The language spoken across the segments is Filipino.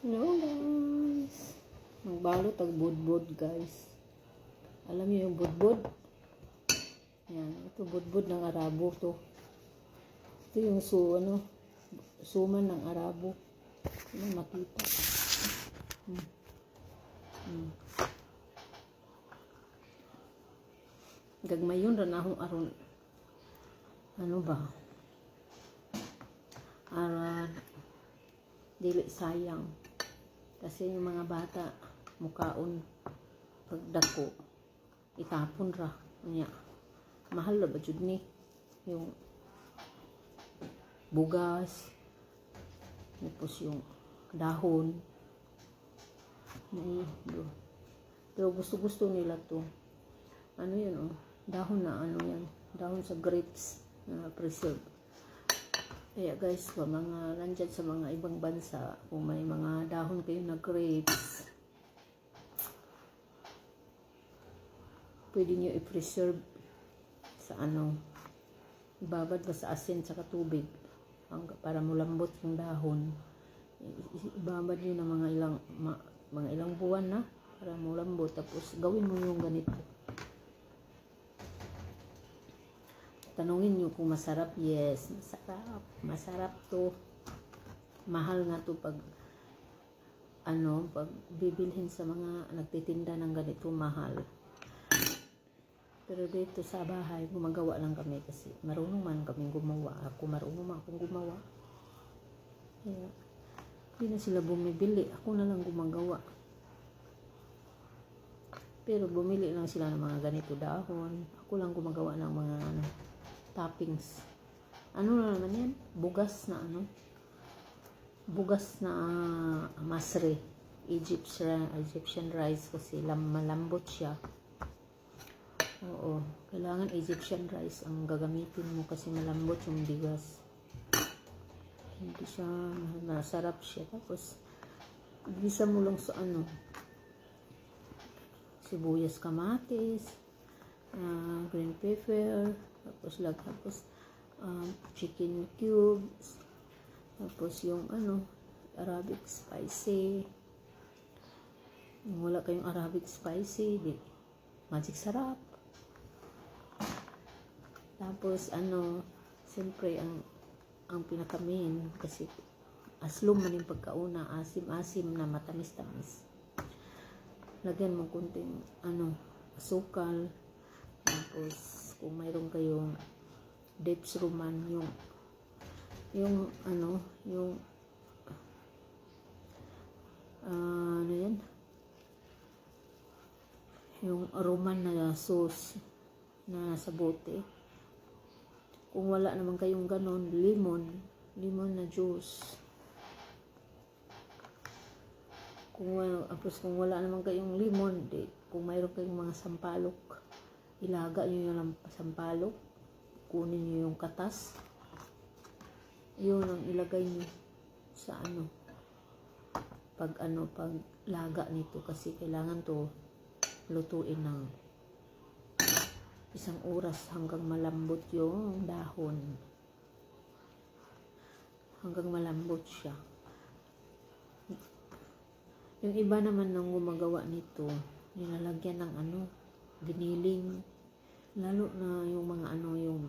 Hello guys. Magbalot ang budbud guys. Alam niyo yung budbud? Yan, ito budbud ng Arabo to. Ito yung su ano, suman ng Arabo. Ano makita. Hmm. Hmm. Gagmayon ra na akong aron. Ano ba? Aran dili sayang kasi yung mga bata mukaon pagdako itapon ra niya. Mahal na ba jud ni? Yung bugas tapos yung dahon. Do. pero gusto gusto nila to. Ano yun oh? Dahon na ano yan? Dahon sa grapes na preserve kaya guys, sa mga nandyan sa mga ibang bansa, kung may mga dahon kayo na grapes, pwede nyo i-preserve sa ano, ibabad ba sa asin sa tubig hangga- para mulambot yung dahon. Ibabad nyo ng mga ilang ma- mga ilang buwan na para mulambot tapos gawin mo yung ganito. Tanungin nyo kung masarap. Yes, masarap. Masarap to. Mahal nga to pag ano, pag bibilhin sa mga nagtitinda ng ganito, mahal. Pero dito sa bahay, gumagawa lang kami kasi marunong man kami gumawa. Ako marunong man akong gumawa. Kaya, hindi na sila bumibili. Ako na lang gumagawa. Pero bumili lang sila ng mga ganito dahon. Ako lang gumagawa ng mga ano, toppings. Ano na naman yan? Bugas na ano? Bugas na ah, masre. Egyptian, Egyptian rice kasi lam, malambot siya. Oo. Kailangan Egyptian rice ang gagamitin mo kasi malambot yung bigas. Hindi siya, masarap siya. Tapos, bisa mo lang sa ano, sibuyas kamatis, ah, green pepper, tapos lag tapos um, chicken cubes, tapos yung ano, Arabic spicy. Kung wala kayong Arabic spicy, di, magic sarap. Tapos ano, siyempre ang ang pinaka main kasi aslum man yung pagkauna, asim-asim na matamis-tamis lagyan mo kunting ano, asukal. Tapos, kung mayroon kayong dips roman, yung yung ano, yung ah, ano yan? Yung roman na sauce na sa bote. Kung wala naman kayong ganon, lemon, lemon na juice. Kung tapos kung wala naman kayong limon, di, kung mayroon kayong mga sampalok, ilaga nyo yung sampalok, kunin nyo yung katas, yun ang ilagay nyo sa ano, pag ano, pag laga nito kasi kailangan to lutuin ng isang oras hanggang malambot yung dahon. Hanggang malambot siya. Yung iba naman nang gumagawa nito, nilalagyan ng ano, giniling. Lalo na yung mga ano, yung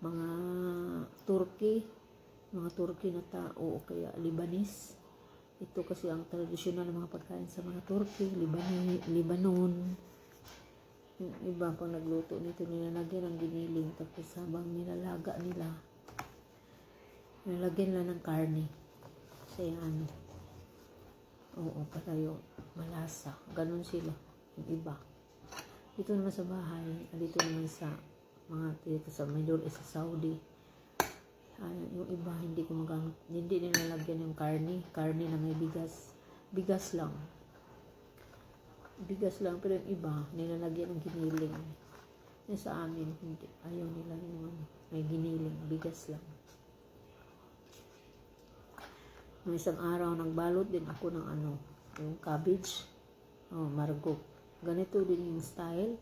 mga Turkey, mga Turkey na tao o kaya Libanis. Ito kasi ang tradisyonal na mga pagkain sa mga Turkey, Libani, Libanon. Yung iba pang nagluto nito, nilalagyan ng giniling. Tapos habang nilalaga nila, nilalagyan lang ng karne. Kasi ano, Oo, para yung malasa. Ganon sila. Yung iba. Dito naman sa bahay, ah, dito naman sa mga dito sa Middle East, sa Saudi. ah, yung iba, hindi ko magamit. Hindi nilalagyan yung karne. Karne na may bigas. Bigas lang. Bigas lang. Pero yung iba, nilalagyan ng giniling. Yung sa amin, hindi. Ayaw nila yung ano, may giniling. Bigas lang. Nung isang araw, nagbalot din ako ng ano, yung cabbage. Oh, margo. Ganito din yung style.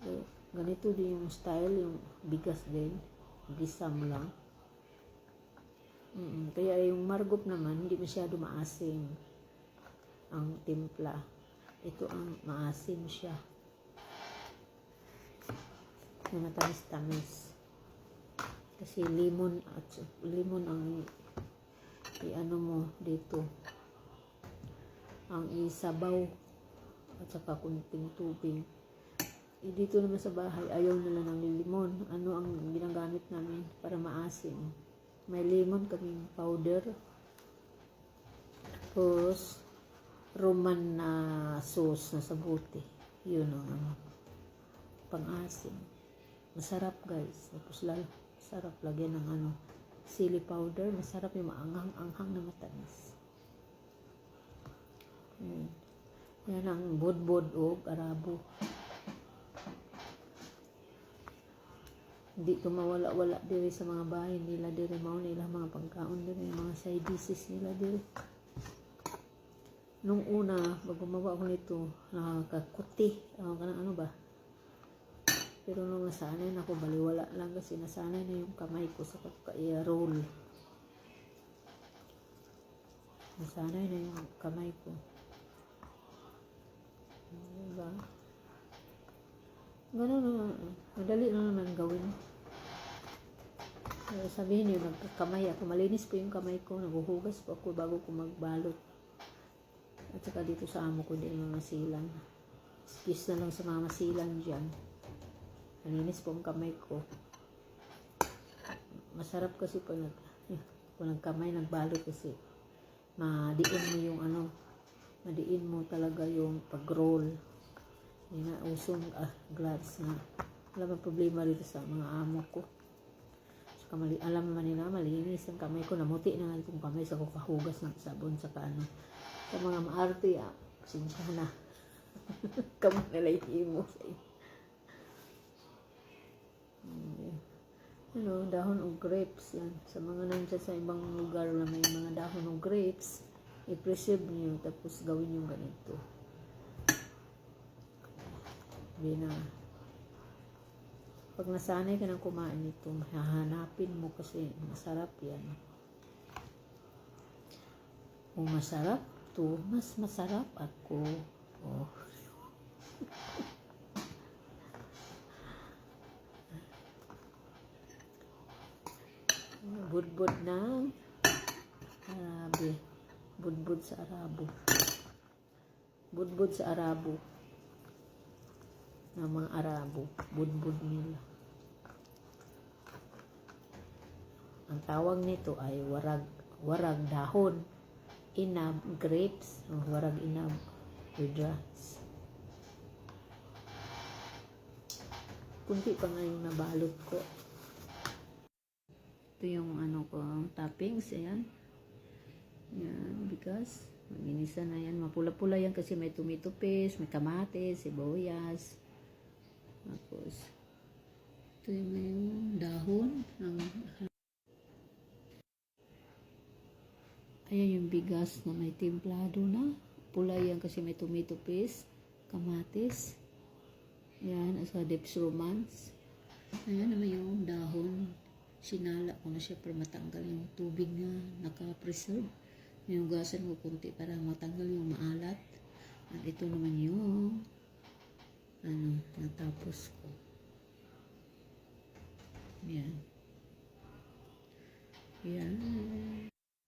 So, ganito din yung style, yung bigas din. Gisam lang. Mm, kaya yung margop naman, hindi masyado maasim ang timpla. Ito ang maasim siya. Na matamis-tamis. Kasi limon at limon ang i-ano mo dito. Ang isabaw at saka kunting tubig. Eh, dito naman sa bahay, ayaw nila ng limon. Ano ang ginagamit namin para maasim? May lemon kaming powder. Tapos, Roman na sauce na sabuti. Yun ang ano, pang-asim. Masarap guys. Tapos lalo, sarap lagyan ng ano, sili powder. Masarap yung maanghang-anghang na matamis. Yan. Yan ang budbud o arabo. Hindi ko mawala-wala diri sa mga bahay nila diri mao nila mga pagkaon diri mga side dishes nila diri. Nung una, pag gumawa ko nito, nakakakuti. Uh, kanang ano ba? Pero nung nasanay na ako, baliwala lang kasi nasanay na yung kamay ko sa pagka-roll. Nasanay na yung kamay ko. Ganun na. Madali na naman gawin. Eh, sabihin niyo, nagkakamay ako. Malinis po yung kamay ko. Naguhugas po ako bago ko magbalot. At saka dito sa amo ko din mga masilan. Excuse na lang sa mga masilan dyan. Malinis po ang kamay ko. Masarap kasi pag nag, eh, kung nagkamay, nagbalot kasi. Madiin mo yung ano, madiin mo talaga yung pag-roll. Hindi na usong ah, gloves na. Wala bang problema dito sa mga amo ko. Saka mali, alam naman nila, malinis ang kamay ko. Namuti na nga itong kamay sa kukahugas ng sabon sa ano. Sa mga maarte, ah, sinsya na. Kamu nila mo sa. Hmm, Ano, dahon o grapes yan. Sa mga nandiyan sa ibang lugar na may mga dahon o grapes, i-preserve niyo tapos gawin yung ganito. Hindi na. Pag nasanay ka ng kumain nito, hahanapin mo kasi masarap yan. Kung masarap to, mas masarap ako. Oh. Budbud ng Arabi. Budbud sa Arabo. Budbud sa Arabo. Ng mga Arabo. Budbud nila. Ang tawag nito ay warag warag dahon. Inab grapes. Warag inab with rice. Kunti pa nga yung nabalot ko. Ito yung ano ko, toppings. Ayan. Yan, bigas. Maginisa na yan. Mapula-pula yan kasi may tomato paste, may kamatis, sibuyas. Tapos, ito yung may dahon ng Ayan yung bigas na may templado na. Pula yan kasi may tomato paste, kamatis. Ayan, asa Deps Romance. Ayan naman yung dahon. Sinala ko na siya para matanggal yung tubig na naka-preserve. Yung gasan ko kunti para matanggal yung maalat. At ito naman yung ano, natapos ko. Yan. Yan.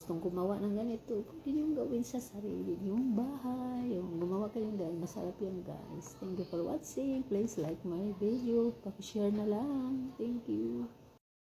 Kung gumawa ng ganito, pwede niyong gawin sa sarili niyong bahay. Yung gumawa kayong guys, masarap yan guys. Thank you for watching. Please like my video. Pakishare na lang. Thank you.